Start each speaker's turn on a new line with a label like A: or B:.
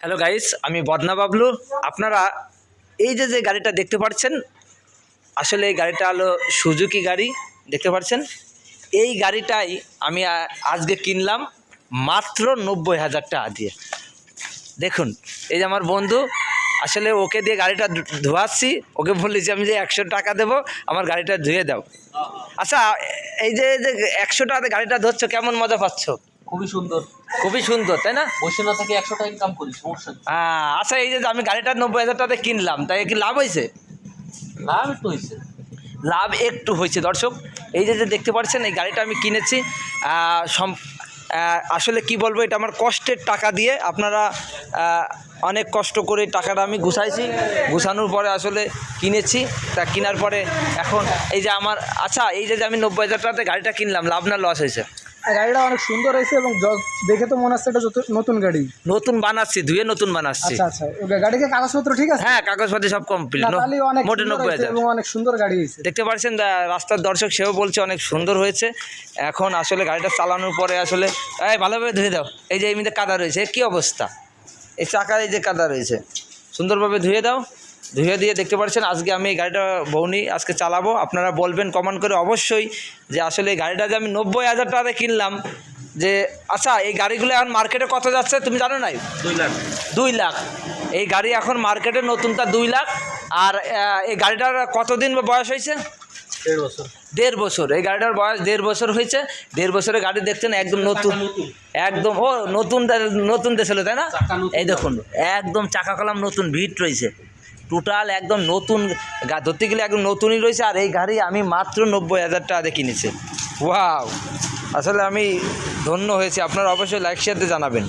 A: Hello guys আমি বদনা বাবলু। আপনারা এই যে যে গাড়িটা দেখতে পাচ্ছেন, আসলে এই গাড়িটা হলো সুজুকি গাড়ি, দেখতে পাচ্ছেন? এই গাড়িটাই আমি আজকে কিনলাম মাত্র নব্বই হাজার টাকা দিয়ে। দেখুন, এই যে আমার বন্ধু, আসলে ওকে দিয়ে গাড়িটা ধোয়াচ্ছি। ওকে বলেছি আমি যে একশো টাকা দেবো, আমার গাড়িটা ধুয়ে দাও। আচ্ছা এই যে একশো টাকাতে গাড়িটা ধরছো, কেমন মজা পাচ্ছ?
B: খুবই সুন্দর।
A: খুবই সুন্দর তাই না?
B: বসে না থেকে একশো টাকা ইনকাম করি সমস্যা।
A: আহ, আচ্ছা এই যে আমি গাড়িটা নব্বই হাজার টাকাতে কিনলাম তাই কি লাভ হয়েছে?
B: লাভ একটু হয়েছে।
A: লাভ একটু হয়েছে দর্শক। এই যে যে দেখতে পাচ্ছেন এই গাড়িটা আমি কিনেছি। সম- আসলে কি বলব এটা আমার কষ্টের টাকা দিয়ে আপনারা অনেক কষ্ট করে টাকাটা আমি গুছাইছি। গুছানোর পরে আসলে কিনেছি। তা কেনার পরে এখন এই যে আমার আচ্ছা এই যে যে আমি নব্বই হাজার টাকাতে গাড়িটা কিনলাম লাভ না লস হয়েছে?
C: গাড়িটা অনেক সুন্দর হয়েছে এবং দেখে তো মনে হচ্ছে এটা নতুন গাড়ি।
A: নতুন বানাচ্ছি ধুয়ে নতুন বানাচ্ছি।
C: আচ্ছা আচ্ছা। গাড়িকে কাগজপত্র ঠিক আছে?
A: হ্যাঁ কাগজপাতি সব কমপ্লিট মোটে নব্বই হাজার।
C: এবং অনেক সুন্দর গাড়ি হয়েছে।
A: দেখতে পাচ্ছেন রাস্তার দর্শক সেও বলছে অনেক সুন্দর হয়েছে। এখন আসলে গাড়িটা চালানোর পরে আসলে এই ভালোভাবে ধুয়ে দাও। এই যে এমনিতে কাদা রয়েছে। কী অবস্থা? এই চাকার এই যে কাদা রয়েছে। সুন্দরভাবে ধুয়ে দাও। ধুয়ে দিয়ে দেখতে পাচ্ছেন আজকে আমি এই গাড়িটা বৌনি আজকে চালাবো। আপনারা বলবেন কমেন্ট করে অবশ্যই যে আসলে এই গাড়িটা যে আমি নব্বই হাজার টাকাতে কিনলাম যে আচ্ছা এই গাড়িগুলো এখন মার্কেটে কত যাচ্ছে তুমি জানো নাই?
B: দুই লাখ।
A: দুই লাখ। এই গাড়ি এখন মার্কেটে নতুনটা দুই লাখ। আর এই গাড়িটার কতদিন বয়স হয়েছে?
B: দেড় বছর।
A: দেড় বছর। এই গাড়িটার বয়স দেড় বছর হয়েছে। দেড় বছরের গাড়ি দেখছেন একদম নতুন। একদম ও নতুন নতুন দেশেলো তাই না? এই দেখুন একদম চাকা কলাম নতুন ভিট রয়েছে। টোটাল একদম নতুন ধরতে গেলে একদম নতুনই রয়েছে, আর এই গাড়ি আমি মাত্র নব্বই হাজার টাকা দিয়ে কিনেছি। ওয়াও আসলে আমি ধন্য হয়েছি, আপনারা অবশ্যই লাইক শেয়ারতে জানাবেন।